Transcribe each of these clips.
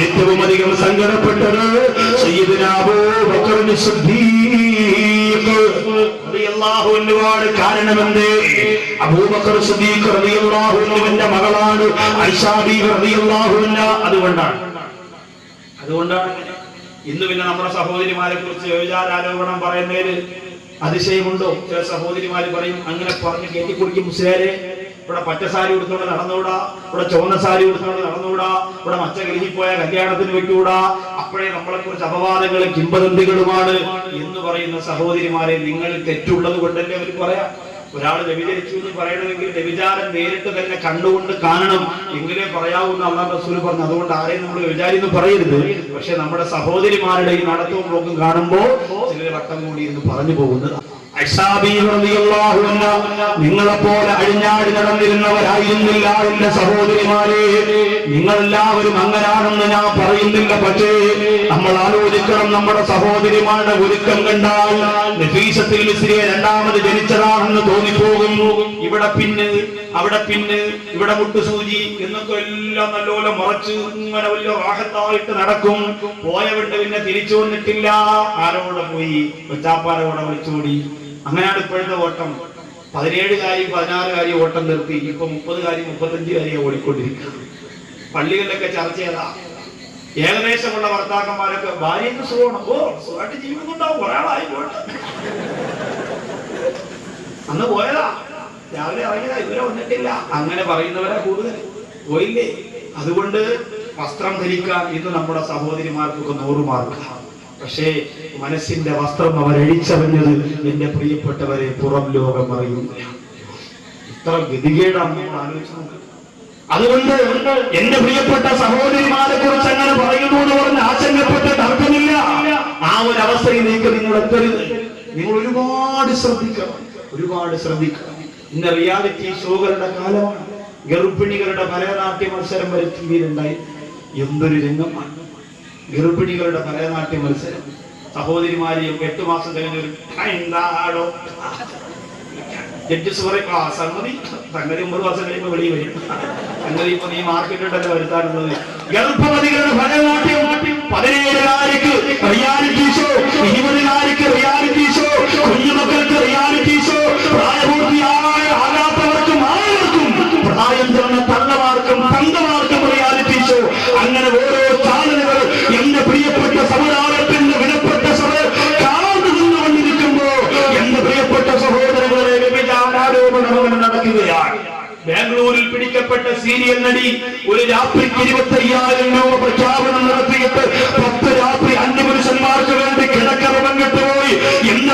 ഏറ്റവും അധികം സങ്കടപ്പെട്ടത് അബൂബക്കർ മകളാണ് അതുകൊണ്ടാണ്. അതുകൊണ്ടാണ്. ഇന്ന് പിന്നെ നമ്മുടെ സഹോദരിമാരെ കുറിച്ച് വ്യഭിചാരാരോപണം പറയുന്നതിൽ അതിശയമുണ്ടോ? ചില സഹോദരിമാര് പറയും അങ്ങനെ പറഞ്ഞ് കയറ്റിക്കുടിക്കും മുസ്ലിയാരെ. ഇവിടെ പച്ച സാരി ഉടുത്തോണ്ട് നടന്നുകൂടാ? ഇവിടെ ചുവന്ന സാരി ഉടുത്തോണ്ട് നടന്നുകൂടാ? ഇവിടെ മച്ച കിളിഞ്ഞിപ്പോയ കല്യാണത്തിന് വെക്കൂടാ? അപ്പോഴേ നമ്മളെ കുറിച്ച് അപവാദങ്ങളും കിംബദന്തികളുമാണ് എന്ന് പറയുന്ന സഹോദരിമാരെ നിങ്ങൾ തെറ്റുള്ളത് കൊണ്ടല്ലേ അവർ പറയാം? ഒരാൾ വ്യഭിചരിച്ചു എന്ന് പറയണമെങ്കിൽ വ്യഭിചാരം നേരിട്ട് തന്നെ കണ്ടുകൊണ്ട് കാണണം. എങ്കിലേ പറയാവുന്ന അള്ളാഹ് റസൂൽ പറഞ്ഞു. അതുകൊണ്ട് ആരെയും നമ്മൾ വ്യഭിചാരി എന്ന് പറയരുത്. പക്ഷെ നമ്മുടെ സഹോദരിമാരുടെ ഈ നടത്തവും നോക്കും കാണുമ്പോൾ ചിലർ വട്ടം കൂടി എന്ന് പറഞ്ഞു പോകുന്നത് നിങ്ങളെ പോലെ അഴിഞ്ഞാടി നടന്നിരുന്നവരായിരുന്നില്ല എന്റെ സഹോദരിമാരെ. നിങ്ങളെല്ലാവരും അങ്ങനാണെന്ന് ഞാൻ പറയുന്നില്ല പക്ഷേ നമ്മൾ ആലോചിക്കണം നമ്മുടെ സഹോദരിമാരുടെ ഒരുക്കം കണ്ടാൽ നഫീസത്തിൽ മിസ്രിയെ രണ്ടാമത് ജനിച്ചതാണെന്ന് തോന്നിപ്പോകും ഇവിടെ പിന്നെ അവിടെ പിന്നെ ഇവിടെ മുട്ടുസൂചി എന്നൊക്കെ എല്ലാം നല്ലപോലെ മറച്ച് ഇങ്ങനെ വലിയ റാഹത്തായിട്ട് നടക്കും. പോയവിട്ട് പിന്നെ തിരിച്ചു വന്നിട്ടില്ല. ആരോടെ പോയി? കൊച്ചാപ്പാരോടെ വിളിച്ചോടി. അങ്ങനെയാണ് ഇപ്പോഴത്തെ ഓട്ടം. പതിനേഴ് കാര്യം പതിനാറ് കാര്യം ഓട്ടം നിർത്തി. ഇപ്പൊ മുപ്പത് കാര്യം മുപ്പത്തഞ്ച് കാര്യം ഓടിക്കൊണ്ടിരിക്കുക. പള്ളികളിലൊക്കെ ചർച്ച ചെയ്താ. ഏകദേശമുള്ള ഭർത്താക്കന്മാരൊക്കെ ഭാര്യക്ക് സുഖമാണ്? ഓ സുഖമായിട്ട് ജീവിക്കുന്നുണ്ടാവും. ഒരാളായി പോട്ടെ അന്ന് പോയതാ. രാവിലെ ഇറങ്ങിയതാ. ഇവരെ വന്നിട്ടില്ല. അങ്ങനെ പറയുന്നവരാ കൂടുതൽ. പോയില്ലേ? അതുകൊണ്ട് വസ്ത്രം ധരിക്കാൻ ഇന്ന് നമ്മുടെ സഹോദരിമാർക്കൊക്കെ നൂറ് മാർക്ക് പക്ഷേ മനസ്സിന്റെ വസ്ത്രം അവർ അഴിച്ചറിഞ്ഞത് എന്റെ പ്രിയപ്പെട്ടവരെ പുറം ലോകം അറിയുന്നില്ല. ഇത്ര ഗതികേടാണ് നമ്മൾ ആലോചിച്ചു അതുകൊണ്ട് എന്റെ പ്രിയപ്പെട്ട സഹോദരിമാരെ കുറിച്ച് അങ്ങനെ പറയുന്നു എന്ന് പറഞ്ഞ് ആശങ്കപ്പെട്ടിട്ട് അർത്ഥമില്ല ആ ഒരു അവസ്ഥയിലേക്ക് നിങ്ങൾ എത്തരുത്. നിങ്ങൾ ഒരുപാട് ശ്രദ്ധിക്കണം. ഒരുപാട് ശ്രദ്ധിക്കണം. ഇന്ന് റിയാലിറ്റി ഷോകളുടെ കാലമാണ്. ഗർഭിണികളുടെ ഭരതനാട്യ മത്സരം വരെ വിയിലുണ്ടായി എന്തൊരു രംഗമാണ്. ഗർഭിണികളുടെ ഭരതനാട്യ മത്സരം. സഹോദരിമാരെയും എട്ടു മാസം കഴിഞ്ഞ ഒരു ജഡ്ജസ് പറയും ആ ഒമ്പത് മാസം കഴിയുമ്പോൾ വെളിയിൽ വരും. സംഗതി ഇപ്പൊ നീ മാർക്കറ്റിലല്ല വരുത്താറുള്ളത് ഗർഭവതികളുടെ ഭരതനാട്യം പതിനേഴുകാരിക്ക് റിയാലിറ്റി ഷോ ഇരുപതുകാരിക്ക് റിയാലിറ്റി പിടിക്കപ്പെട്ട സീരിയൽ നടി ഒരു രാത്രിക്ക് ഇരുപത്തി അയ്യായിരം രൂപ പ്രഖ്യാപനം നടത്തിയിട്ട് പത്ത് രാത്രി അഞ്ച് പുരുഷന്മാർക്ക് വേണ്ടി കിടക്കറവം കിട്ടുപോയി. എന്ന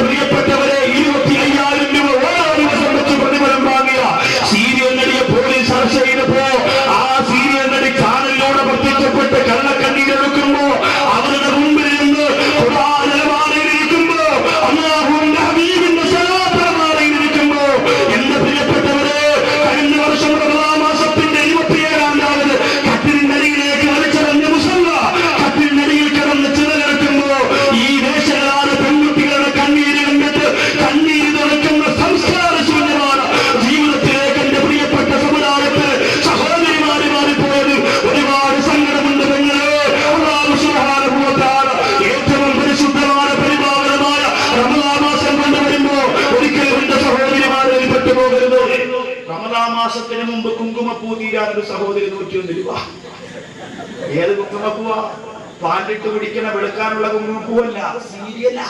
പാലിട്ട് പിടിക്കണ വെളുക്കാനുള്ള കുങ്കുമപ്പൂവല്ല സീരിയലാ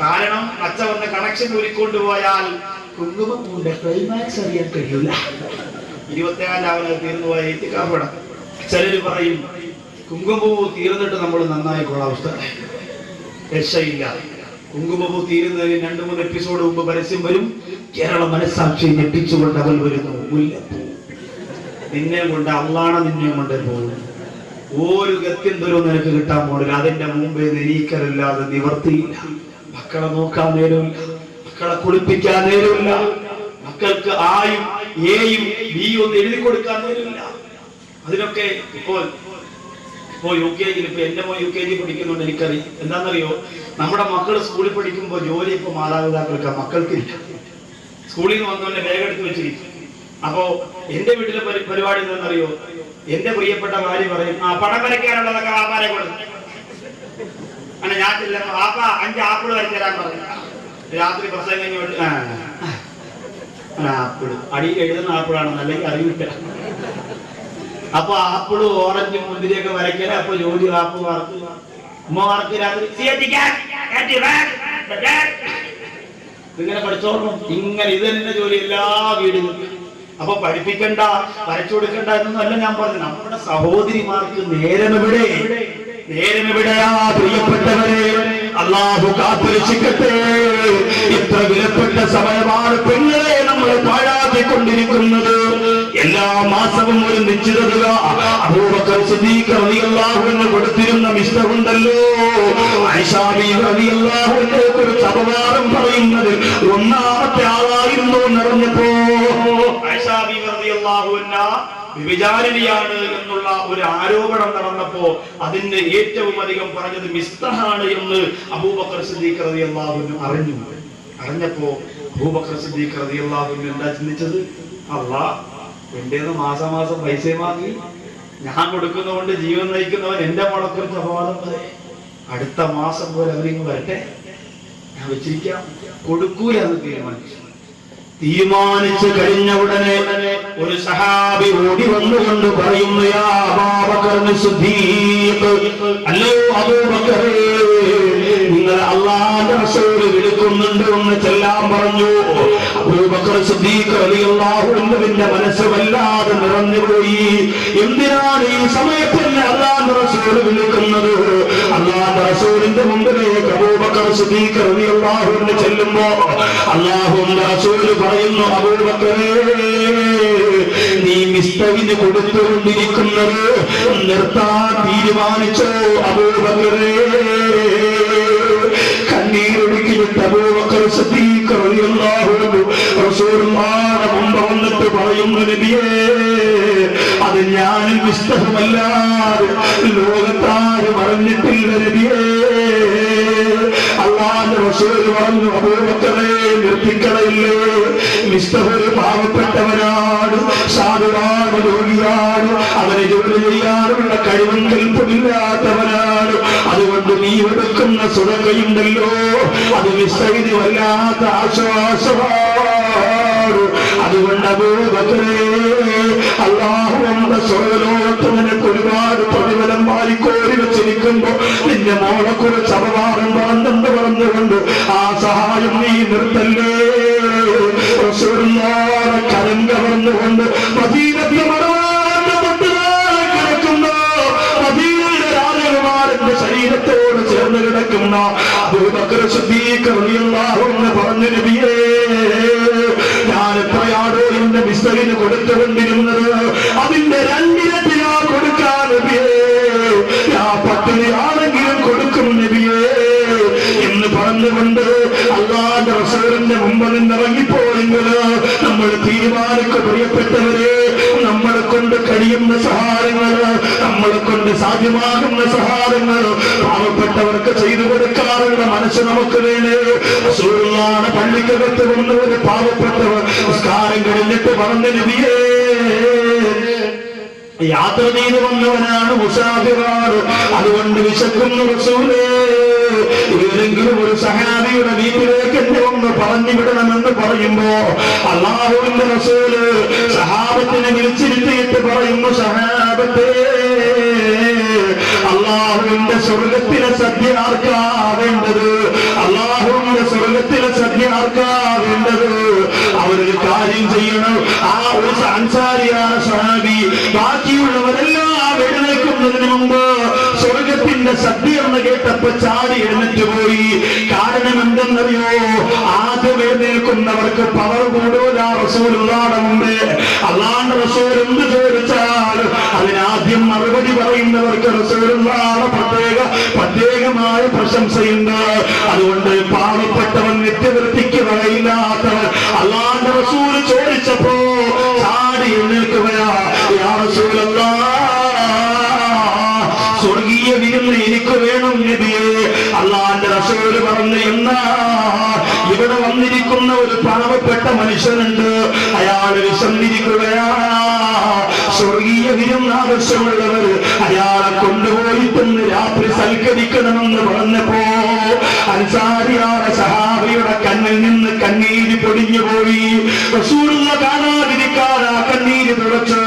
കാരണം അച്ഛ വന്ന് കണക്ഷൻ ഊരിക്കൊണ്ട് പോയാൽ കുങ്കുമപ്പൂവിന്റെ ക്ലൈമാക്സ് അറിയാൻ കഴിയൂല. ഇരുപത്തേഴാം രാവിലെ തീർന്നു പോയ എത്തിക്കാപ്പടം ചിലര് പറയും കുങ്കുമപ്പൂ തീർന്നിട്ട് നമ്മൾ നന്നായി കൊള്ളാവസ്ഥ. രക്ഷയില്ല. കുങ്കുമപ്പൂ തീരുന്നതിന് രണ്ടു മൂന്ന് എപ്പിസോഡ് മുമ്പ് പരസ്യം വരും. കേരള മനസ്സാക്ഷി ഞെട്ടിച്ചുകൊണ്ട് അവൾ വരുന്നു. മുല്ലപ്പൂ. നിന്നെ കൊണ്ട് അള്ളാണ് നിന്നെ കൊണ്ട് പോകുന്നു ഒരു ഗത്യന്തരവും നിനക്ക് കിട്ടാൻ പോണില്ല. അതിന്റെ മുമ്പേ നിരീക്കരല്ലാതെ നിവർത്തിയില്ല. മക്കളെ നോക്കാൻ നേരമില്ല. മക്കളെ കുളിപ്പിക്കാൻ നേരമില്ല. മക്കൾക്ക് ആയും എയും ബിയും എഴുതി കൊടുക്കാൻ നേരമില്ല. അതിനൊക്കെ ഇപ്പോൾ ഇപ്പോ യു കെ ജിയിൽ ഇപ്പൊ എന്റെ മോൻ യു കെ ജി പഠിക്കുന്നുണ്ട് എനിക്കറിയാം. എന്താണെന്നറിയോ? നമ്മുടെ മക്കൾ സ്കൂളിൽ പഠിക്കുമ്പോൾ ജോലി ഇപ്പൊ മാതാപിതാക്കൾക്ക് മക്കൾക്കില്ല. സ്കൂളിൽ നിന്ന് വന്നവന്റെ ബാഗ് എടുത്ത് വെച്ചിരിക്കും. അപ്പോ എന്റെ വീട്ടിലെ പരിപാടി എന്താണെന്നറിയോ? എന്റെ പ്രിയപ്പെട്ട ഭാര്യ പറയും ആ പണം വരയ്ക്കാനുള്ളതൊക്കെ വാപ്പാരെ കൊടുത്തു അങ്ങനെ ഞാൻ ചെല്ലുമ്പോ വാപ്പ അഞ്ച് ആപ്പിൾ വരച്ചേരാൻ പറഞ്ഞു രാത്രി പ്രസംഗം കഴിഞ്ഞ് ആപ്പിൾ. അടി എഴുതുന്ന ആപ്പിളാണെന്ന് അല്ലെങ്കിൽ അറിയില്ല അപ്പൊ ആപ്പിൾ ഓറഞ്ച് മുന്തിരിയൊക്കെ വരയ്ക്കാൻ അപ്പൊ ജോലി ആപ്പ് വർക്ക് ഉമ്മമാർക്ക് രാത്രി. ഇങ്ങനെ പഠിച്ചോളണം ഇങ്ങനെ ഇത് തന്നെ ജോലി എല്ലാ വീടുകളിലും. അപ്പൊ പഠിപ്പിക്കണ്ട വരച്ചു കൊടുക്കണ്ട എന്നല്ല ഞാൻ പറഞ്ഞു നമ്മുടെ സഹോദരിമാർക്ക് നേരമെവിടെ? നേരമെവിടെയാ പ്രിയപ്പെട്ടവരെ? അള്ളാഹു കാത്തുരക്ഷിക്കട്ടെ. ഇത്ര വിലപ്പെട്ട സമയമാണ് പെണ്ണുകളെ നമ്മൾ പാഴാക്കിക്കൊണ്ടിരിക്കുന്നത്. എല്ലാ മാസവും ഒരു നിശ്ചിത തുക അബൂബക്കർ സിദ്ദീഖ് റളിയല്ലാഹു അൻഹു കൊടുത്തിരുന്ന മിസ്റ്ററുണ്ടല്ലോ ഐഷാബി റളിയല്ലാഹുവിനെ കുറിച്ച് അപവാദം പറയുന്നത് ഒന്നാമത്തെ ആളായിരുന്നു നിറഞ്ഞപ്പോ വിചാരിണിയാണ് വിചാരണിയാണ് എന്നുള്ള ഒരു ആരോപണം നടന്നപ്പോ അതിന്റെ ഏറ്റവും അധികം പറഞ്ഞത് മിസ്തഹാണ് എന്ന് അബൂബക്കർ സിദ്ദീഖ് റതി അള്ളാഹുവിന് അറിഞ്ഞു. അറിഞ്ഞപ്പോ അബൂബക്കർ സിദ്ദീഖ് റതി അള്ളാഹുവിന് എന്താ ചിന്തിച്ചത്? അള്ളാ എന്റേന്ന് മാസം മാസം പൈസ വാങ്ങി. ഞാൻ കൊടുക്കുന്നതുകൊണ്ട് ജീവൻ നയിക്കുന്നവൻ എന്റെ മുളക്കൊരു അപവാദം പറയും അടുത്ത മാസം പോലെ അവരിങ്ങ് വരട്ടെ? ഞാൻ വെച്ചിരിക്കാം. കൊടുക്കൂല എന്ന് തീരുമാനിച്ചു. തീരുമാനിച്ചു കഴിഞ്ഞ ഉടനെ ഒരു സഹാബി ഓടി വന്നുകൊണ്ട് പറയുന്നു യാ അബൂബക്കർ സിദ്ദീഖ് അല്ലോ അബൂബക്കറേ നിങ്ങൾ അള്ളാഹ് റസൂൽ വിളിക്കുന്നുണ്ട് എന്ന് ചെല്ലാൻ പറഞ്ഞു അബൂബക്കർ സിദ്ദീഖ് റളിയല്ലാഹു അൻഹുവിന്റെ മനസ്സ് വല്ലാതെ നിറഞ്ഞുപോയി എന്തിനാണ് ഈ സമയത്ത് എന്നെ അള്ളാന്റെ റസൂൽ വിളിക്കുന്നത്? അള്ളാന്റെ റസൂലിന്റെ മുമ്പിലേക്ക് അബൂബക്കർ റളിയല്ലാഹു അൻഹു ചെല്ലുമ്പോ അള്ളാഹുവിന്റെ റസൂൽ പറയുന്നു അബൂബക്കറേ നീ മിസ്തവിന് കൊടുത്തുകൊണ്ടിരിക്കുന്നത് നിർത്താൻ തീരുമാനിച്ചോ അബൂബക്കറേ? കണ്ണീരൊടുക്കിയിട്ട് അബൂബക്കർ സിദ്ദീഖ് റളിയല്ലാഹു റസൂലുള്ളാഹിന്റെ മുമ്പ് വന്നിട്ട് പറയുന്നു നബിയേ അത് ഞാൻ വിശ്വസമല്ലാതെ ലോകത്താരും അറിഞ്ഞിട്ടില്ല നബിയേ. അള്ളാന്റെ റസൂൽ പറഞ്ഞു അബൂബക്കറെ നിർത്തിക്കളയില്ലേ? ഒരു പാവപ്പെട്ടവനാണ് സാധുവാണ് രോഗിയാണ്. അവനെ ജോലി ചെയ്യാനുള്ള കഴിവും കൽപ്പമില്ലാത്തവനാണ് അതുകൊണ്ട് നീ എടുക്കുന്ന സുരകയുണ്ടല്ലോ അത് മിസ്റ്ററിന് വല്ലാത്ത ആശ്വാസമാണ്. അതുകൊണ്ട് അബൂബക്കറെ അള്ളാഹു എന്ന സ്വർഗലോകത്ത് നിനക്ക് ഒരുപാട് പ്രതിഫലം വാരിക്കോരി വെച്ചിരിക്കുമ്പോ നിന്റെ മോളെ പ്രിയപ്പെട്ടവരെ നമ്മളെ കൊണ്ട് കഴിയുന്ന സഹായങ്ങൾ നമ്മളെ കൊണ്ട് സാധ്യമാകുന്ന സഹായങ്ങൾ പാവപ്പെട്ടവർക്ക് ചെയ്തു കൊടുക്കാറുള്ള മനസ്സ് നമുക്ക് വേണേ. പള്ളിക്കകത്ത് വന്ന ഒരു പാവപ്പെട്ടവർ നിസ്കാരം കഴിഞ്ഞിട്ട് പറഞ്ഞു യാത്ര ചെയ്തു വന്നവനാണ് മുസാഫിറാർ അതുകൊണ്ട് വിശക്കുന്നു റസൂലേ. ഏതെങ്കിലും ഒരു സഹാബിയുടെ വീട്ടിലേക്ക് എന്നെ ഒന്ന് പറഞ്ഞു വിടണമെന്ന് പറയുമ്പോ അള്ളാഹുവിന്റെ റസൂൽ സഹാബത്തിനെ വിളിച്ചിരുത്തിയിട്ട് പറയുന്നു സഹാബത്തേ അള്ളാഹുവിന്റെ സ്വർഗത്തിലെ സദ്യ ആർക്കാ വേണ്ടത്? അള്ളാഹുവിന്റെ സ്വർഗത്തിലെ സദ്യ ആർക്കാ വേണ്ടത്? അവരൊരു കാര്യം ചെയ്യണം. ആ ഒരു അൻസാരിയാണ് സഹാബി. ബാക്കിയുള്ളവരെല്ലാം എഴുന്നേൽക്കുന്നതിന് മുമ്പ് സദ്യ എന്ന് കേട്ടപ്പോ ചാടി എഴുന്നേറ്റ് പോയി. കാരണം എന്തെന്നറിയോ ആദ്യം എഴുന്നേൽക്കുന്നവർക്ക് പവർ കൂടുതല റസൂലുള്ളാടെ മുമ്പേ. റസൂൽ എന്ത് ചോദിച്ചാൽ അതിനാദ്യം മറുപടി പറയുന്നവർക്ക് റസൂലുള്ളാടെ പ്രത്യേക പ്രത്യേകമായ പ്രശംസയുണ്ട്. അതുകൊണ്ട് പാവപ്പെട്ടവൻ നിത്യവൃത്തിക്ക് വകയില്ലാത്ത അള്ളാന്റെ റസൂൽ ചോദിച്ചപ്പോ ചാടി എഴുന്നേൽക്കുകയാ. യാ വന്നിരിക്കുന്ന ഒരു പാവപ്പെട്ട മനുഷ്യനുണ്ട്. അയാൾ വിശന്നിരിക്കുകയാണ് സ്വർഗീയ സ്വർഗീയ വിരുന്ന് ആവശ്യമുള്ളവർ അയാളെ കൊണ്ടുപോയിട്ടൊന്ന് രാത്രി സൽക്കരിക്കണമെന്ന് പറഞ്ഞപ്പോ അൻസാരിയായ സഹാബിയുടെ കണ്ണിൽ നിന്ന് കണ്ണീര് പൊടിഞ്ഞു പോയി റസൂലുള്ള ആ കണ്ണീര് തുടച്ചു.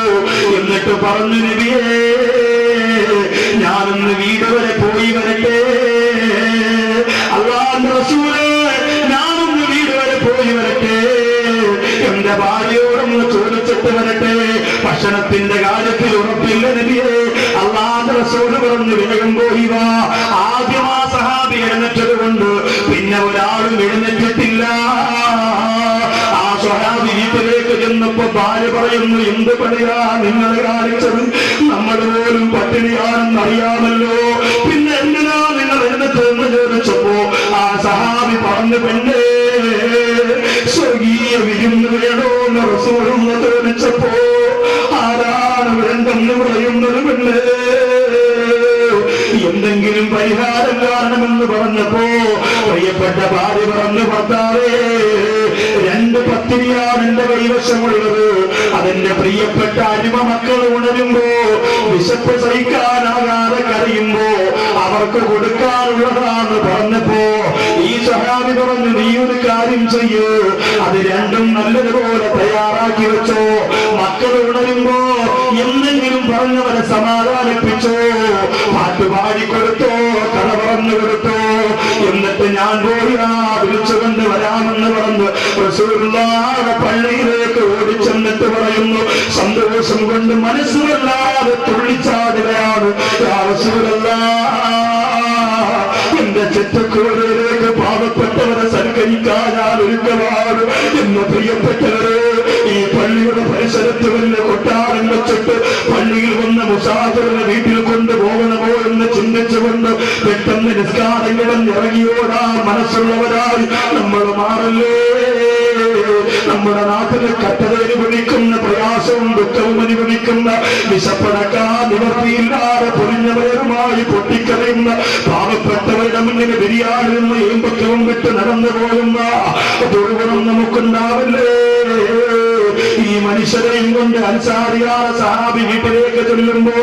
എന്നിട്ട് പറഞ്ഞു നബിയേ ഞാനൊന്ന് വീട് വരെ പോയി വരട്ടെ. അള്ളാന്റെ റസൂൽ എന്റെ ഭാര്യയോടൊന്ന് ചോദിച്ചിട്ട് വരട്ടെ. ഭക്ഷണത്തിന്റെ കാര്യത്തിൽ ഉറപ്പില്ല നബിയെ. അള്ളാന്റെ റസൂൽ പറഞ്ഞു വേഗം പോയി വാ. ആദ്യം സഹാബി എഴുന്നേറ്റത് കൊണ്ട് പിന്നെ ഒരാളും എഴുന്നേറ്റിട്ടില്ല. ആ സ്വഹാബി വീട്ടിലേക്ക് ചെന്നപ്പോ ഭാര്യ പറയുന്നു എന്ത് പണിയാ നിങ്ങൾ കാണിച്ചത്? നമ്മൾ പോലും പട്ടിണിയാണെന്ന് അറിയാമല്ലോ പിന്നെ പറഞ്ഞു പെണ്ണേ. സ്വർഗീയ വിരുന്ന് വേണോന്ന് റസൂലെന്ന് ചോദിച്ചപ്പോ ആരാണ് വേണ്ടെന്ന് പറയുന്നത് പെണ്ണേ? എന്തെങ്കിലും പരിഹാരം കാണണമെന്ന് പറഞ്ഞപ്പോ പ്രിയപ്പെട്ട ഭാര്യ പറഞ്ഞു ഭർത്താവേ രണ്ട് പത്തിരിയാണ് എന്റെ കൈവശമുള്ളത്. അതെന്റെ പ്രിയപ്പെട്ട അടിമ മക്കൾ ഉണരുമ്പോ വിശപ്പ് സഹിക്കാനാകാതെ കരയുമ്പോ അവർക്ക് കൊടുക്കാനുള്ളതാന്ന് പറഞ്ഞപ്പോ സഹാബി പറഞ്ഞു നീ ഒരു കാര്യം ചെയ്യൂ. അത് രണ്ടും നല്ലതുപോലെ തയ്യാറാക്കി വെച്ചോ. മക്കൾ ഉണരുമ്പോ എന്തെങ്കിലും പറഞ്ഞവരെ സമാധാനിപ്പിച്ചോ. പാട്ട് പാടിക്കൊടുത്തോ കഥ പറഞ്ഞു കൊടുത്തോ. എന്നിട്ട് ഞാൻ വിളിച്ചുകൊണ്ട് വരാമെന്ന് പറഞ്ഞു പള്ളിയിലേക്ക് ഓടിച്ചെന്നിട്ട് പറയുന്നു. സന്തോഷം കൊണ്ട് മനസ്സ് വല്ലാതെ തുള്ളിച്ചാടുകയാണ് റസൂലല്ലാഹ് എന്റെ ചെറ്റക്കൂടയിലേക്ക് പാവപ്പെട്ടവരെ സൽക്കരിക്കാൻ ഞാൻ ഒരുക്കമാണ്. എന്ന് പ്രിയപ്പെട്ടവരെ ഈ പള്ളിയുടെ പരിസരത്ത് വലിയ കൊട്ടാരം വെച്ചിട്ട് പള്ളിയിൽ വന്ന മുസാഫറിനെ വീട്ടിൽ കൊണ്ടുപോകണമോ എന്ന് ചിന്തിച്ചുകൊണ്ട് പെട്ടെന്ന് നിസ്കാരം കിടന്ന് ഇറങ്ങിയോടാ മനസ്സുള്ളവരായി നമ്മൾ മാറല്ലേ? നമ്മുടെ നാട്ടിലെ കട്ടത വിളിക്കുന്ന പ്രയാസവും ദുഃഖവും അനുഭവിക്കുന്ന വിശപ്പടക്കാൻ നിവർത്തിയില്ലാതെ പൊരിഞ്ഞവരുമായി പൊട്ടിക്കറിയുന്ന പാവപ്പെട്ടവരുടെ മുന്നിൽ ബിരിയാണി നിന്ന് ഏമ്പക്കവും വിട്ട് നടന്നു പോകുന്ന ദുർഗുണം നമുക്കുണ്ടാവില്ലേ? മനുഷ്യരെയും കൊണ്ട് അൻസാരിയായ സഹാബി വീട്ടിലേക്ക് ചെല്ലുമ്പോ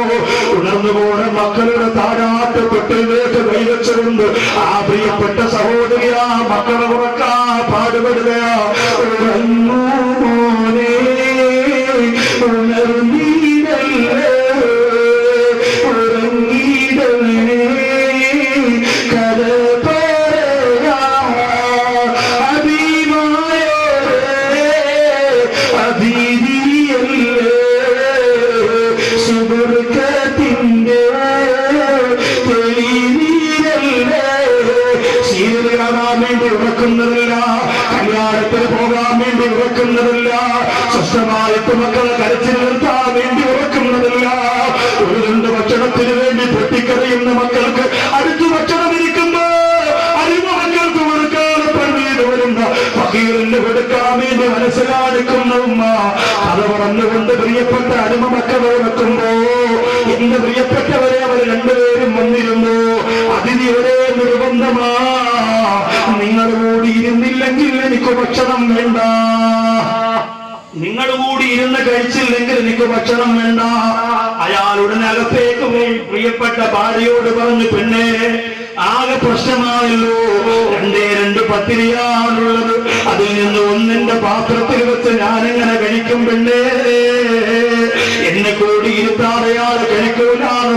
ഉണർന്നു പോണ മക്കളുടെ താരാട്ട് പെട്ടിലേക്ക് കൈവച്ചുകൊണ്ട് ആ പ്രിയപ്പെട്ട സഹോദരിയാ മക്കളെ ഉറക്കാ പാടുപെടുകയാ. പള്ളിയിൽ വരുന്ന ഫക്കീറിന് കൊടുക്കാൻ വേണ്ടി മനസ്സിലാടുക്കുന്ന ഉമ്മ പ്രിയപ്പെട്ട അരിമ മക്കളെ പ്രിയപ്പെട്ടവരെ അവർ രണ്ടുപേരും വന്നിരുന്നു. അതിന് ഒരേ നിർബന്ധമാ. നിങ്ങൾ കൂടി എനിക്ക് ഭക്ഷണം വേണ്ട. നിങ്ങൾ കൂടി ഇരുന്ന് കഴിച്ചില്ലെങ്കിൽ എനിക്ക് ഭക്ഷണം വേണ്ട. അയാൾ ഉടനെ അകത്തേക്ക് പോയി. പ്രിയപ്പെട്ട ഭാര്യയോട് പറഞ്ഞു പെണ്ണേ ആകെ പ്രശ്നമായല്ലോ രണ്ടേ രണ്ട് പത്തിരിയാണുള്ളത് അതിൽ നിന്ന് ഒന്നിന്റെ പാത്രത്തിൽ വെച്ച് ഞാനിങ്ങനെ കഴിക്കും പെണ്ണേ? എന്നെ കൂടി ഇരുത്താതെ അയാൾ കഴിക്കൂലാന്ന്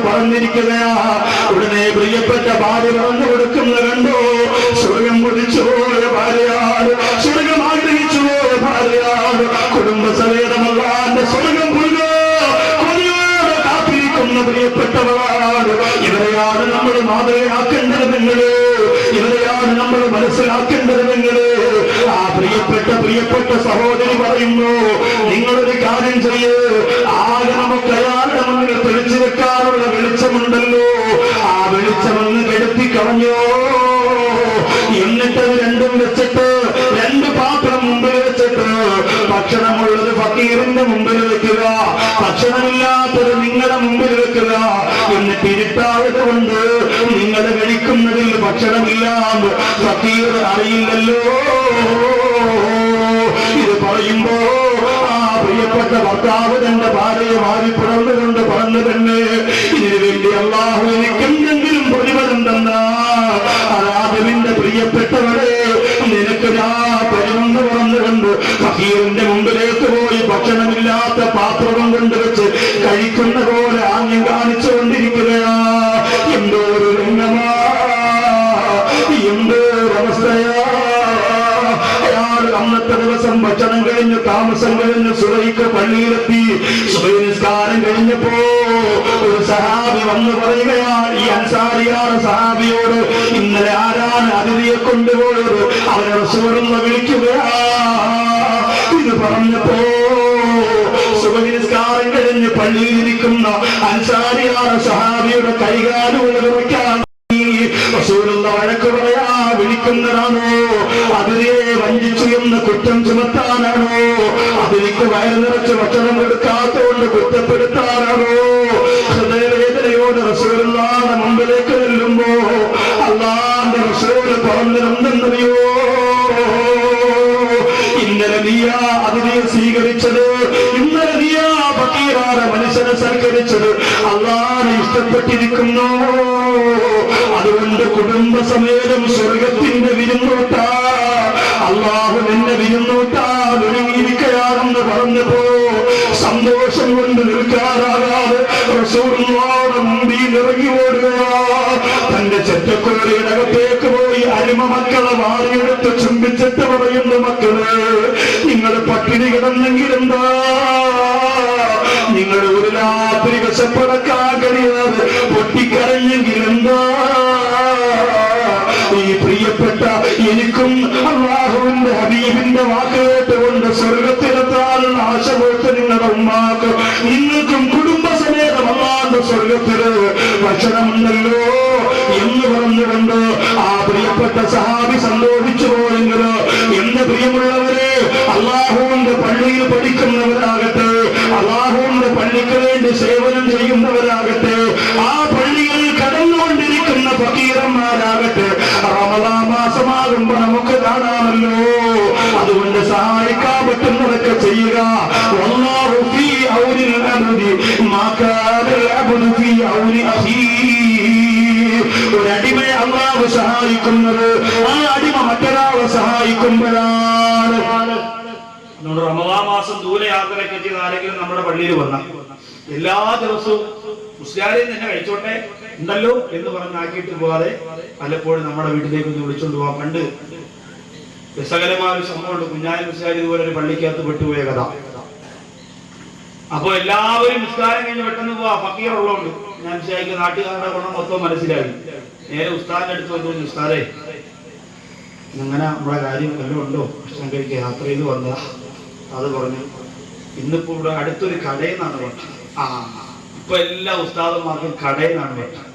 ഉടനെ പ്രിയപ്പെട്ട ഭാര്യ പറഞ്ഞു കൊടുക്കുന്ന മാതൃകയാക്കേണ്ടത് നിങ്ങൾ ഇവരെയാണ് നമ്മൾ മനസ്സിലാക്കേണ്ടത് നിങ്ങൾ. ആ പ്രിയപ്പെട്ട പ്രിയപ്പെട്ട സഹോദരി പറയുന്നു നിങ്ങളൊരു കാര്യം ചെയ്യ്. ആകെ നമുക്ക് അയാളുടെ മുന്നിൽ തെളിച്ചു വെക്കാനുള്ള വെളിച്ചമുണ്ടല്ലോ. ആ വെളിച്ചമെന്ന് കെടുത്തി കളഞ്ഞോ. എന്നിട്ട് രണ്ടും വെച്ചിട്ട് രണ്ട് പാത്രം മുമ്പിൽ വെച്ചിട്ട് ഭക്ഷണമുള്ളത് ഫക്കീറിന്റെ മുമ്പിൽ വെക്കുക. ഭക്ഷണമില്ലാത്തത് നിങ്ങളുടെ മുമ്പിൽ വെക്കുക. എന്നിട്ട് കൊണ്ട് നിങ്ങൾ കഴിക്കുന്നതിൽ ഭക്ഷണമില്ലാന്ന് ഫക്കീർ അറിയില്ലല്ലോ. ഇത് പറയുമ്പോ ആ പ്രിയപ്പെട്ട ഭർത്താവ് തന്റെ ഭാര്യയെ മാറി പിറന്നുകൊണ്ട് പറഞ്ഞു തന്നെ ഇതിനു വേണ്ടി അള്ളാഹു എനിക്ക് എന്തെങ്കിലും പ്രതിഫലം തന്നാ ആദമിന്റെ പ്രിയപ്പെട്ടവരെ നിനക്ക് ഞാൻ പരിമന്ന് പറഞ്ഞുകൊണ്ട് ഫക്കീറിന്റെ സുറൈക്ക് സുബൈനിസ്കാരം സുബൈ നിസ്കാരം കഴിഞ്ഞപ്പോ ഒരു സഹാബി വന്നു പറയുകയാണ് ഈ അൻസാരിയാണ് സഹാബിയോട് ഇന്നലെ ആരാണ് അതിഥിയെ കൊണ്ടുപോയത്? അവനെ റസൂറുന്ന വിളിക്കുകയാ. ഇത് പറഞ്ഞപ്പോ സുബഹി നിസ്കാരം കഴിഞ്ഞ് പള്ളിയിലിരിക്കുന്ന അൻസാരിയാണ് സഹാബിയുടെ കൈകാലുകൾ വഴക്ക് പറയാ വിളിക്കുന്നതാണോ അതിനെ വഞ്ചിച്ചു എന്ന് കുറ്റം ചുമത്താനാണോ? അതിലേക്ക് വയറു നിറച്ച് ഭക്ഷണം എടുക്കാത്തോണ്ട് കുറ്റപ്പെടുത്താനാണോ? ഹൃദയവേദനയോട് റസൂലുള്ളാന്റെ മുമ്പിലേക്ക് ചെല്ലുമ്പോ അള്ളാന്റെ റസൂൽ പറഞ്ഞിരുന്നെന്നറിയോ ഇന്നലെ നീയാ അതിനെ സ്വീകരിച്ചത്. ഇന്നലെ നീയാ ഫക്കീറാണ് മനുഷ്യനെ സൽക്കരിച്ചത്. അള്ളാനെ ഇഷ്ടപ്പെട്ടിരിക്കുന്നു. അതുകൊണ്ട് കുടുംബസമേതം സ്വർഗത്തിന്റെ വിരുന്നോട്ടാ. അള്ളാഹു എന്നെ വിരുന്നോട്ടാ. ഒരുങ്ങിയിരിക്കയാണെന്ന് പറഞ്ഞപ്പോ സന്തോഷം കൊണ്ട് നിൽക്കാറാകാതെ മുമ്പിൽ ഇറങ്ങി ഓടുക. തന്റെ ചെറ്റക്കുരയുടെ അകത്തേക്ക് പോയി അരിമ മക്കളെ വാരിയെടുത്ത് ചുംബിച്ചിട്ട് പറയുന്ന മക്കൾ നിങ്ങൾ പട്ടിണി കിടന്നെങ്കിലെന്താ നിങ്ങൾ ഒരു രാത്രി വിശപ്പടക്കാൻ കഴിയാതെ പൊട്ടിക്കരഞ്ഞെങ്കിലെന്താ എനിക്കും അള്ളാഹുവിന്റെ ഹബീബിന്റെ വാക്ക് കേട്ടുകൊണ്ട് സ്വർഗത്തിലെത്താനുള്ള ആശ പോയിട്ട് നിങ്ങളുടെ ഉമ്മാക്ക്. നിങ്ങൾക്കും കുടുംബസമേതം അള്ളാന്റെ സ്വർഗത്തിൽ ഭക്ഷണമുണ്ടല്ലോ എന്ന് പറഞ്ഞുകൊണ്ട് ആ പ്രിയപ്പെട്ട സഹാബി സന്തോഷിച്ചു പോയെങ്കിൽ എന്റെ പ്രിയമുള്ളവരെ അള്ളാഹുവിന്റെ പള്ളിയിൽ പഠിക്കുന്നവരാകട്ടെ അള്ളാഹുവിന്റെ പള്ളിക്ക് വേണ്ടി സേവനം ചെയ്യുന്നവരാകട്ടെ അഖീഹി ഒരു അടിമയെ അള്ളാഹു സഹായിക്കുന്നത് ആ അടിമ മറ്റൊരാളെ സഹായിക്കുമ്പോഴാണ്. റമദാ മാസം ദൂരയാത്രയ്ക്ക് ചെയ്ത് ആരെങ്കിലും നമ്മുടെ പള്ളിയിൽ വന്ന? എല്ലാ ദിവസവും മുസ്ലിയാരെയും തന്നെ കഴിച്ചോട്ടെ? ഉണ്ടല്ലോ എന്ന് പറഞ്ഞാക്കിയിട്ട് പോവാതെ പലപ്പോഴും നമ്മുടെ വീട്ടിലേക്ക് ഒന്ന് വിളിച്ചോണ്ട് പോവാൻ പണ്ട് രസകരമായ ഒരു സംഭവമുണ്ട്. കുഞ്ഞായ മുസ്കാരി ഇതുപോലെ ഒരു പള്ളിക്കകത്ത് പെട്ടുപോയ കഥ. അപ്പൊ എല്ലാവരും നിസ്കാരം കഴിഞ്ഞ് പെട്ടെന്ന് പോവാ. ഫക്കീർ ഉള്ളതുകൊണ്ട് ഞാൻ വിചാരിക്കും നാട്ടുകാരുടെ ഗുണം മൊത്തം മനസ്സിലായി. നേരെ ഉസ്താദിന്റെ അടുത്ത് വന്നു ഉസ്താദേ അങ്ങനെ നമ്മുടെ കാര്യം വല്ലതും ഉണ്ടോ ഭക്ഷണം കഴിക്കുക യാത്ര ചെയ്ത് വന്നതാ അത് പറഞ്ഞു ഇന്നിപ്പോ ഇവിടെ അടുത്തൊരു കടയിൽ നിന്നാണ് ഭക്ഷണം. ആ ഇപ്പൊ എല്ലാ ഉസ്താദന്മാർക്കും കടയിൽ നിന്നാണ് ഭക്ഷണം.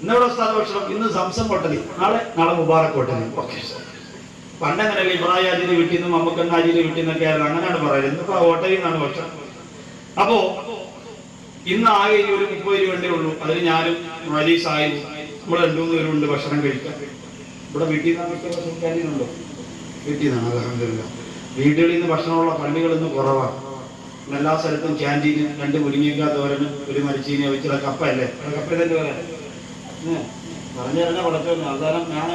ഇന്നിവിടെ ഉസ്താദ് ഭക്ഷണം? ഇന്ന് സംസം പൊട്ടലി നാളെ നാളെ മുബാറക് പൊട്ടലി ഓക്കെ പണ്ടങ്ങനെയല്ല ഇബ്രാഹിം ആജിന്റെ വീട്ടിൽ നിന്നും മമ്മക്കണ്ണ ആജിന്റെ വീട്ടിൽ നിന്നൊക്കെ ആയിരുന്നു. അങ്ങനെയാണ് പറയുന്നത്. ഇന്നിപ്പോ ഓട്ടയിൽ നിന്നാണ് ഭക്ഷണം. അപ്പോ ഇന്ന് ആകെ ഇനി ഒരു മുപ്പത് രൂപ വേണ്ടേ ഉള്ളൂ. അതിൽ ഞാനും വലിയ സായും നമ്മൾ രണ്ടു മൂന്ന് പേരുണ്ട് ഭക്ഷണം കഴിക്കാൻ. ഇവിടെ വീട്ടിൽ നിന്നാണ് മിക്ക ഭക്ഷണം വീട്ടിൽ നിന്നാണ് അലഹമില്ല വീടുകളിൽ നിന്ന് ഭക്ഷണമുള്ള പള്ളികൾ ഇന്ന് കുറവാണ്. എല്ലാ സ്ഥലത്തും ക്യാന്റീന് രണ്ട് മുരിങ്ങയ്ക്ക തോരനും ഒരു മരിച്ചീനി വെച്ചുള്ള കപ്പ അല്ലേ കപ്പ തന്നെ പറയാം പറഞ്ഞു തരണ പടച്ചോന്ന് അവസാനം ഞാൻ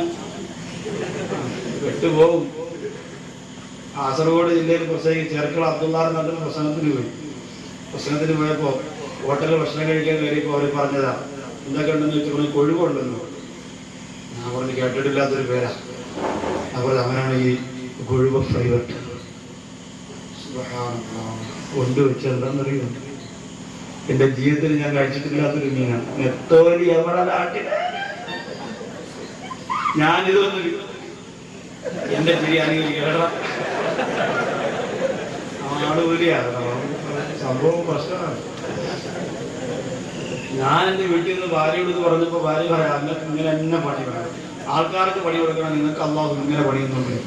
വിട്ടുപോകും. കാസർഗോഡ് ജില്ലയിൽ പ്രത്യേകിച്ച് ചേർക്കള അബ്ദുള്ള നല്ലൊരു പ്രശ്നത്തിന് പോയി. പ്രശ്നത്തിന് പോയപ്പോ ഹോട്ടലിൽ ഭക്ഷണം കഴിക്കാൻ കയറിയപ്പോൾ അവർ പറഞ്ഞതാ എന്തൊക്കെ ഉണ്ടെന്ന് വെച്ചപ്പോൾ കൊഴുവുണ്ടെന്ന്. ഞാൻ പറഞ്ഞു കേട്ടിട്ടില്ലാത്തൊരു പേരാ. അപ്പോൾ അവനാണ് ഈ കൊഴുവ ഫ്രൈവറ്റ് കൊണ്ടുവച്ച് എന്താണെന്നറിയോ എന്റെ ജീവിതത്തിൽ ഞാൻ കഴിച്ചിട്ടില്ലാത്തൊരു മീനാണ്. നെത്തോലി അവരുടെ നാട്ടിലെ? ഞാനിതൊന്നും എന്റെ ബിരിയാണി ആൾ സംഭവം പ്രശ്നമാണ്. ഞാൻ എന്റെ വീട്ടിൽ നിന്ന് ഭാര്യയോട് പറഞ്ഞപ്പോ ഭാര്യ പറയാം ഇങ്ങനെ എന്നെ പണി വേണം. ആൾക്കാർക്ക് പണി കൊടുക്കണം നിങ്ങൾക്ക് അള്ളാഹു ഇങ്ങനെ പണിയുന്നുണ്ട്.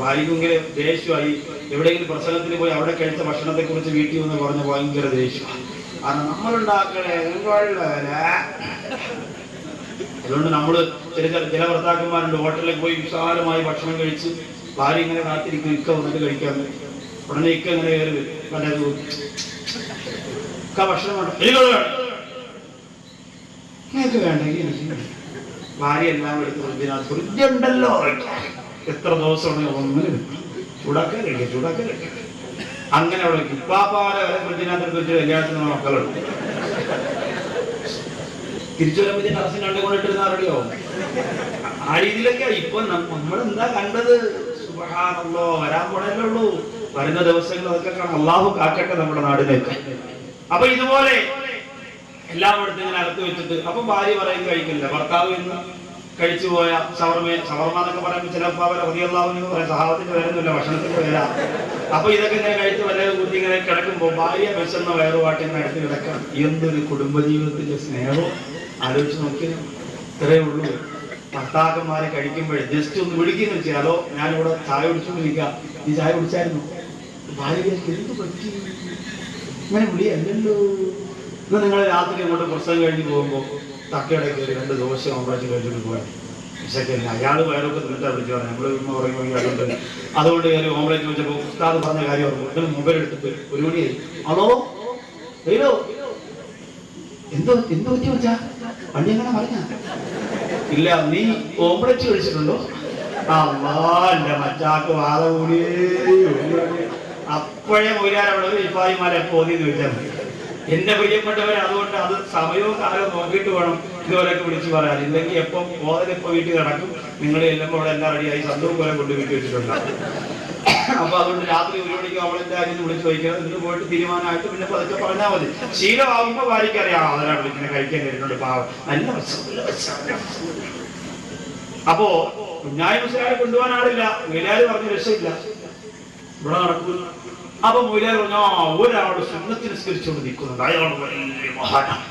ഭാര്യയ്ക്ക് ഇങ്ങനെ ദേഷ്യമായി. എവിടെയെങ്കിലും പ്രസംഗത്തിന് പോയി അവിടെ കഴിച്ച ഭക്ഷണത്തെ കുറിച്ച് വീട്ടിൽ വന്ന് പറഞ്ഞ ഭയങ്കര ദേഷ്യമാണ് കാരണം നമ്മളുണ്ടാക്കണേ അതുകൊണ്ട് നമ്മൾ ചില ചില ഭർത്താക്കന്മാരുണ്ട്. ഹോട്ടലിൽ പോയി വിശാലമായി ഭക്ഷണം കഴിച്ച് ഭാര്യ ഇങ്ങനെ കാത്തിരിക്കും ഇക്ക വന്നിട്ട് കഴിക്കാൻ. ഉടനെ ഇക്ക ഇങ്ങനെ കയറി വരും. ഇക്ക ഭക്ഷണം എനിക്ക് വേണ്ടെങ്കിൽ ഭാര്യ എല്ലാം എടുത്ത് ഫ്രിഡ്ജിനകത്ത് ഫ്രിഡ്ജ് എത്ര ദിവസമാണ് ഒന്ന് ചൂടാക്കാൻ കഴിക്കുക ചൂടാക്കാൻ കഴിക്കുക അങ്ങനെ അവിടെ വെക്കും പാപ്പാരെ വരെ ഫ്രിഡ്ജിനകത്ത് വെച്ച് കല്യാണത്തിന് മക്കളുണ്ട്. തിരിച്ചു വരുമ്പോൾ അറസിന് കണ്ടുകൊണ്ടിട്ടിരുന്ന അറിയോ ആ രീതിയിലൊക്കെ ഇപ്പൊ നമ്മൾ എന്താ കണ്ടത്? സുബ്ഹാനല്ലോ വരാൻ പോണല്ലേ ഉള്ളൂ. വരുന്ന ദിവസങ്ങൾ അതൊക്കെ കാണാം. അള്ളാഹു കാക്കട്ടെ നമ്മുടെ നാടിനൊക്കെ അപ്പൊ ഇതുപോലെ എല്ലാം എടുത്ത് ഇങ്ങനെ അകത്ത് വെച്ചിട്ട് അപ്പൊ ഭാര്യ പറയും കഴിക്കില്ല. ഭർത്താവ് ഇന്ന് കഴിച്ചു പോയ ഷവർമ ഷവർമ എന്നൊക്കെ പറയുമ്പോൾ ചില ഹൃദയല്ലാവെന്ന് പറയാം സഹാബത്തിന്റെ പേരൊന്നുമില്ല ഭക്ഷണത്തിന്റെ പേരാ. അപ്പൊ ഇതൊക്കെ ഇങ്ങനെ കഴിച്ച് വല്ല കുട്ടി ഇങ്ങനെ കിടക്കുമ്പോൾ ഭാര്യ വിശന്ന ഇങ്ങനെ അടുത്ത് കിടക്കാം എന്തൊരു കുടുംബജീവിതത്തിന്റെ സ്നേഹവും ആലോചിച്ച് നോക്കിയാൽ ഇത്രേ ഉള്ളൂ. ഭർത്താക്കന്മാരെ കഴിക്കുമ്പോഴേ ജസ്റ്റ് ഒന്ന് വിളിക്കുന്നു വെച്ചാൽ അതോ ഞാനിവിടെ ചായ കുടിച്ചുകൊണ്ടിരിക്കാം ഈ ചായ കുടിച്ചായിരുന്നു? ഭാര്യ വിചാരിക്കും, എന്ത് പറ്റി? ഇങ്ങനെ വിളിയല്ലല്ലോ. ഇന്ന് നിങ്ങൾ രാത്രി അങ്ങോട്ട് പ്രസവം കഴിഞ്ഞ് പോകുമ്പോൾ തക്കയുടെ കയറി രണ്ട് ദോശ ഓംപ്ലേറ്റ് കഴിച്ചിട്ട് പോകാൻ. വിശക്കില്ല അയാൾ വയറൊക്കെ തിന്നിട്ടാ വിളിച്ചു പറഞ്ഞു നമ്മൾ ഉമ്മ പറയുമ്പോൾ അതുകൊണ്ട് അതുകൊണ്ട് കയറി ഓംപ്ലേറ്റ് വെച്ചപ്പോൾ ഉസ്താദ് പറഞ്ഞ കാര്യം ഓർമ്മ ഇതിന് മൊബൈൽ എടുത്തിട്ട് ഒരു മണിയായി. അതോ എന്തോ എന്തോ പറ്റി വെച്ചാ വണ്ടി എങ്ങനെ പറഞ്ഞ ഇല്ല നീ ഓംപ്ലറ്റ് കഴിച്ചിട്ടുണ്ടോ? അമ്മാന്റെ മച്ചാക്ക് വാദ കൂടിയേ അപ്പോഴേ മൊയ്യാൻ അവിടെ ഇപ്പായിമാരെ പോതി ചോദിച്ചാൽ മതി. എന്റെ പ്രിയപ്പെട്ടവരെ അതുകൊണ്ട് അത് സമയവും കാലവും നോക്കിയിട്ട് വേണം ഇതുപോലെയൊക്കെ വിളിച്ചു പറയാൻ. ഇല്ലെങ്കിൽ എപ്പം ഇപ്പൊ വീട്ടിൽ നടക്കും. നിങ്ങളെ എല്ലാം അവിടെ എല്ലാം റെഡിയായി സന്തോഷം പോലെ കൊണ്ട് വീട്ടിൽ വെച്ചിട്ടുണ്ടാവും അപ്പൊ അതുകൊണ്ട് രാത്രി ഒരു മണിക്ക് അവളെന്റെ കാര്യം വിളിച്ചു ചോദിക്കാം. എന്നിട്ട് പോയിട്ട് തീരുമാനമായിട്ട് പിന്നെ പതുക്കെ പറഞ്ഞാൽ മതി. ശീലമാകുമ്പോ ഭാര്യയ്ക്ക് അറിയാം അതിനാണ് വിളിക്കുന്നത് കഴിക്കാൻ വരുന്നുണ്ട് പാവം. നല്ല. അപ്പോ കുഞ്ഞായി മുസ്ലിയാരെ കൊണ്ടുപോകാൻ ആളില്ല. വീലാര് പറഞ്ഞ രക്ഷയില്ല. ഇവിടെ നടക്കുന്നു. അപ്പൊ മൊയിലാർ പറഞ്ഞു ആ ഒരാളോട് സ്വന്തത്തിൽ നിസ്കരിച്ചുകൊണ്ട് നിൽക്കുന്നുണ്ട്. അയാൾ വലിയ മഹാനാണ്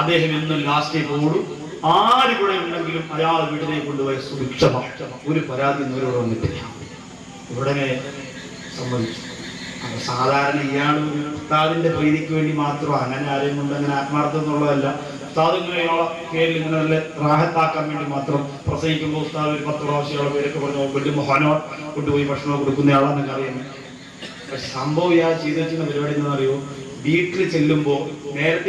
അദ്ദേഹം എന്നും ലാസ്റ്റ് പോടും ആര് കൂടെ ഉണ്ടെങ്കിലും അയാൾ വീട്ടിലേക്ക് കൊണ്ടുപോയ സുഭിക്ഷമാണ് ഒരു പരാതി ഇന്നവരോട് വന്നിട്ടില്ല. ഉടനെ സംബന്ധിച്ചു. അപ്പൊ സാധാരണ ഇയാൾ ഉസ്താദിന്റെ പ്രീതിക്ക് വേണ്ടി മാത്രം അങ്ങനെ ആരെയും കൊണ്ട് അങ്ങനെ ആത്മാർത്ഥം എന്നുള്ളതല്ല. ഉസ്താദ് ഇങ്ങനെ പേരിൽ ഇങ്ങനെ നല്ല റാഹത്താക്കാൻ വേണ്ടി മാത്രം പ്രസംഗിക്കുമ്പോൾ ഉസ്താദ് ഒരു പത്ത് പ്രാവശ്യം പേരൊക്കെ പറഞ്ഞു വലിയ മഹാനോ കൊണ്ടുപോയി ഭക്ഷണം കൊടുക്കുന്നയാളാന്നൊക്കെ അറിയാം പക്ഷെ സംഭവം ഇയാൾ ചെയ്തു വെച്ചിരുന്ന പരിപാടി എന്താണെന്നറിയോ? വീട്ടിൽ ചെല്ലുമ്പോൾ നേരത്തെ